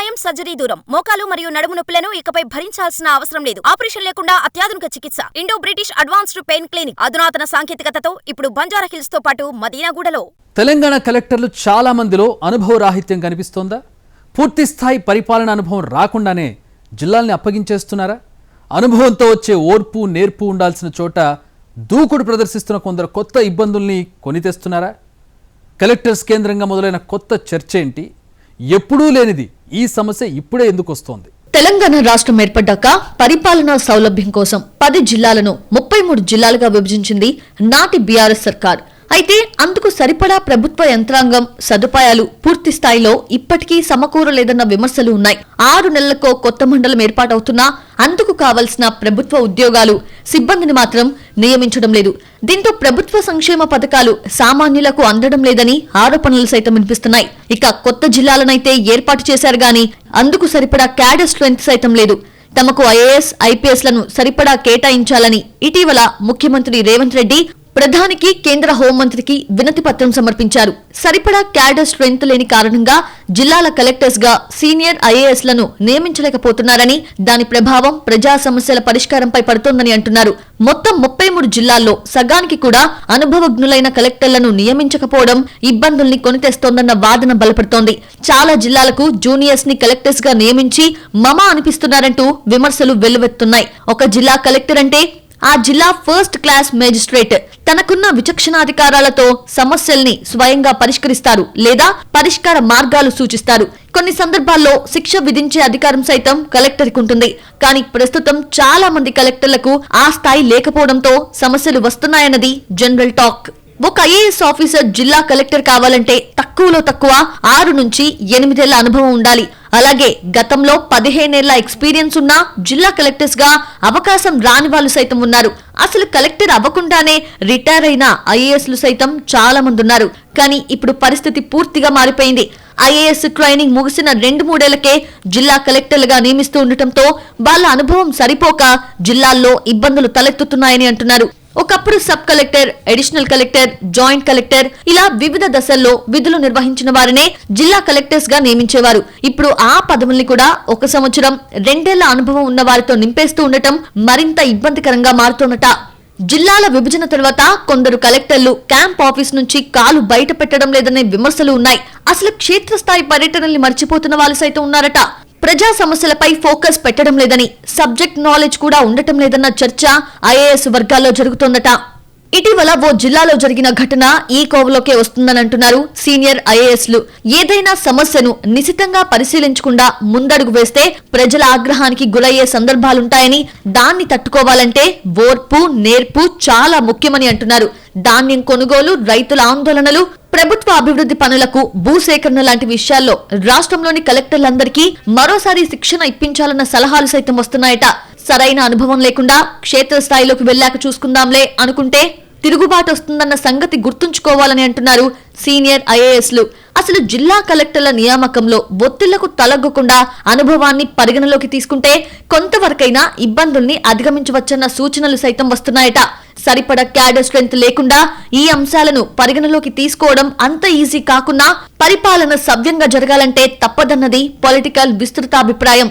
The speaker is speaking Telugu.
గాయం సర్జరీ దూరం. మోకాలు మరియు నడుము నొప్పులను ఇకపై భరించాల్సిన అవసరం లేదు. ఆపరేషన్ లేకుండా అత్యాధునిక చికిత్స. Indo British advanced pain clinic. అధునాతన సాంకేతికతతో ఇప్పుడు బంజారా హిల్స్తో పాటు మదీనాగూడలో. తెలంగాణ కలెక్టర్లు చాలా మందిలో అనుభవ రాహిత్యం కనిపిస్తోందా? పూర్తి స్థాయి పరిపాలన అనుభవం రాకుండానే జిల్లాల్ని అప్పగించేస్తున్నారా? అనుభవంతో వచ్చే ఓర్పు నేర్పు ఉండాల్సిన చోట దూకుడు ప్రదర్శిస్తున్న కొందరు కొత్త ఇబ్బందుల్ని కొని తెస్తున్నారా కలెక్టర్స్ కేంద్రంగా మొదలైన కొత్త చర్చ ఏంటి? ఎప్పుడూ లేనిది ఈ సమస్య ఇప్పుడే ఎందుకు వస్తోంది? తెలంగాణ రాష్ట్రం ఏర్పడ్డాక పరిపాలనా సౌలభ్యం కోసం పది జిల్లాలను ముప్పై మూడు జిల్లాలుగా విభజించింది నాటి బీఆర్ఎస్ సర్కార్. అయితే అందుకు సరిపడా ప్రభుత్వ యంత్రాంగం సదుపాయాలు పూర్తి స్థాయిలో ఇప్పటికీ సమకూరలేదన్న విమర్శలు ఉన్నాయి. ఆరు నెలలకో కొత్త మండలం ఏర్పాటవుతున్నా అందుకు కావలసిన ప్రభుత్వ ఉద్యోగాలు సిబ్బందిని మాత్రం నియమించడం లేదు. దీంతో ప్రభుత్వ సంక్షేమ పథకాలు సామాన్యులకు అందడం లేదని ఆరోపణలు సైతం వినిపిస్తున్నాయి. ఇక కొత్త జిల్లాలనైతే ఏర్పాటు చేశారు గాని అందుకు సరిపడా క్యాడర్ స్ట్రెంత్ సైతం లేదు. తమకు ఐఏఎస్ ఐపీఎస్లను సరిపడా కేటాయించాలని ఇటీవల ముఖ్యమంత్రి రేవంత్ రెడ్డి ప్రధానికి కేంద్ర హోంమంత్రికి వినతి పత్రం సమర్పించారు. సరిపడా క్యాడర్ స్ట్రెంత్ లేని కారణంగా జిల్లాల కలెక్టర్స్గా సీనియర్ ఐఏఎస్లను నియమించలేకపోతున్నారని దాని ప్రభావం ప్రజా సమస్యల పరిష్కారంపై పడుతోందని అంటున్నారు. మొత్తం ముప్పై మూడు జిల్లాల్లో సగానికి కూడా అనుభవజ్ఞులైన కలెక్టర్లను నియమించకపోవడం ఇబ్బందుల్ని కొనితెస్తోందన్న వాదన బలపడుతోంది. చాలా జిల్లాలకు జూనియర్స్ని కలెక్టర్స్గా నియమించి మమ అనిపిస్తున్నారంటూ విమర్శలు వెల్లువెత్తున్నాయి. ఒక జిల్లా కలెక్టర్ అంటే ఆ జిల్లా ఫస్ట్ క్లాస్ మేజిస్ట్రేట్. తనకున్న విచక్షణాధికారాలతో సమస్యల్ని స్వయంగా పరిష్కరిస్తారు లేదా పరిష్కార మార్గాలు సూచిస్తారు. కొన్ని సందర్భాల్లో శిక్ష విధించే అధికారం సైతం కలెక్టర్కి ఉంటుంది కానీ ప్రస్తుతం చాలా మంది కలెక్టర్లకు ఆ స్థాయి లేకపోవడంతో సమస్యలు వస్తున్నాయన్నది జనరల్ టాక్. ఒక ఐఏఎస్ ఆఫీసర్ జిల్లా కలెక్టర్ కావాలంటే తక్కువలో తక్కువ ఆరు నుంచి ఎనిమిదేళ్ళ అనుభవం ఉండాలి. అలాగే గతంలో పదిహేనేళ్ళ ఎక్స్పీరియన్స్ ఉన్న జిల్లా కలెక్టర్స్గా అవకాశం రాని వాళ్ళు సైతం ఉన్నారు. అసలు కలెక్టర్ అవ్వకుండానే రిటైర్ అయిన ఐఏఎస్లు సైతం చాలా మంది ఉన్నారు. కానీ ఇప్పుడు పరిస్థితి పూర్తిగా మారిపోయింది. ఐఏఎస్ ట్రైనింగ్ ముగిసిన రెండు మూడేళ్ళకే జిల్లా కలెక్టర్లుగా నియమిస్తూ ఉండటంతో వాళ్ళ అనుభవం సరిపోక జిల్లాల్లో ఇబ్బందులు తలెత్తుతున్నాయని అంటున్నారు. ఒకప్పుడు sub collector additional collector joint collector ఇలా వివిధ దశల్లో విధులు నిర్వహించిన వారినే జిల్లా కలెక్టర్స్గా నియమించేవారు. ఇప్పుడు ఆ పదవుల్ని కూడా ఒక సంవత్సరం రెండేళ్ళ అనుభవం ఉన్న వారితో నింపేస్తూ ఉండటం మరింత ఇబ్బందికరంగా మారుతోన్నట. జిల్లాల విభజన తర్వాత కొందరు కలెక్టర్లు క్యాంప్ ఆఫీస్ నుంచి కాలు బయట పెట్టడం లేదనే విమర్శలు ఉన్నాయి. అసలు క్షేత్రస్థాయి పర్యటనల్ని మర్చిపోతున్న వాళ్ళు సైతం ఉన్నారట. ప్రజా సమస్యలపై ఫోకస్ పెట్టడం లేదని సబ్జెక్ట్ నాలెడ్జ్ కూడా ఉండటం లేదన్న చర్చ ఐఏఎస్ వర్గాల్లో జరుగుతోందట. ఇటీవల ఓ జిల్లాలో జరిగిన ఘటన ఈ కోవలోకే వస్తుందని అంటున్నారు సీనియర్ ఐఏఎస్లు. ఏదైనా సమస్యను నిశితంగా పరిశీలించకుండా ముందడుగు వేస్తే ప్రజల ఆగ్రహానికి గురయ్యే సందర్భాలుంటాయని దాన్ని తట్టుకోవాలంటే ఓర్పు నేర్పు చాలా ముఖ్యమని అంటున్నారు. ధాన్యం కొనుగోలు రైతుల ఆందోళనలు ప్రభుత్వ అభివృద్ధి పనులకు భూసేకరణ లాంటి విషయాల్లో రాష్ట్రంలోని కలెక్టర్లందరికీ మరోసారి శిక్షణ ఇప్పించాలన్న సలహాలు సైతం వస్తున్నాయట. సరైన అనుభవం లేకుండా క్షేత్రస్థాయిలోకి వెళ్ళాక చూసుకుందాంలే అనుకుంటే తిరుగుబాటు వస్తుందన్న సంగతి గుర్తుంచుకోవాలని అంటున్నారు సీనియర్ ఐఏఎస్లు. అసలు జిల్లా కలెక్టర్ల నియామకంలో ఒత్తిళ్ళకు తలగ్గకుండా అనుభవాన్ని పరిగణలోకి తీసుకుంటే కొంతవరకైనా ఇబ్బందుల్ని అధిగమించవచ్చన్న సూచనలు సైతం వస్తున్నాయట. సరిపడ క్యాడర్ స్ట్రెంత్ లేకుండా ఈ అంశాలను పరిగణలోకి తీసుకోవడం అంత ఈజీ కాకున్నా పరిపాలన సవ్యంగా జరగాలంటే తప్పదన్నది పొలిటికల్ విస్తృతాభిప్రాయం.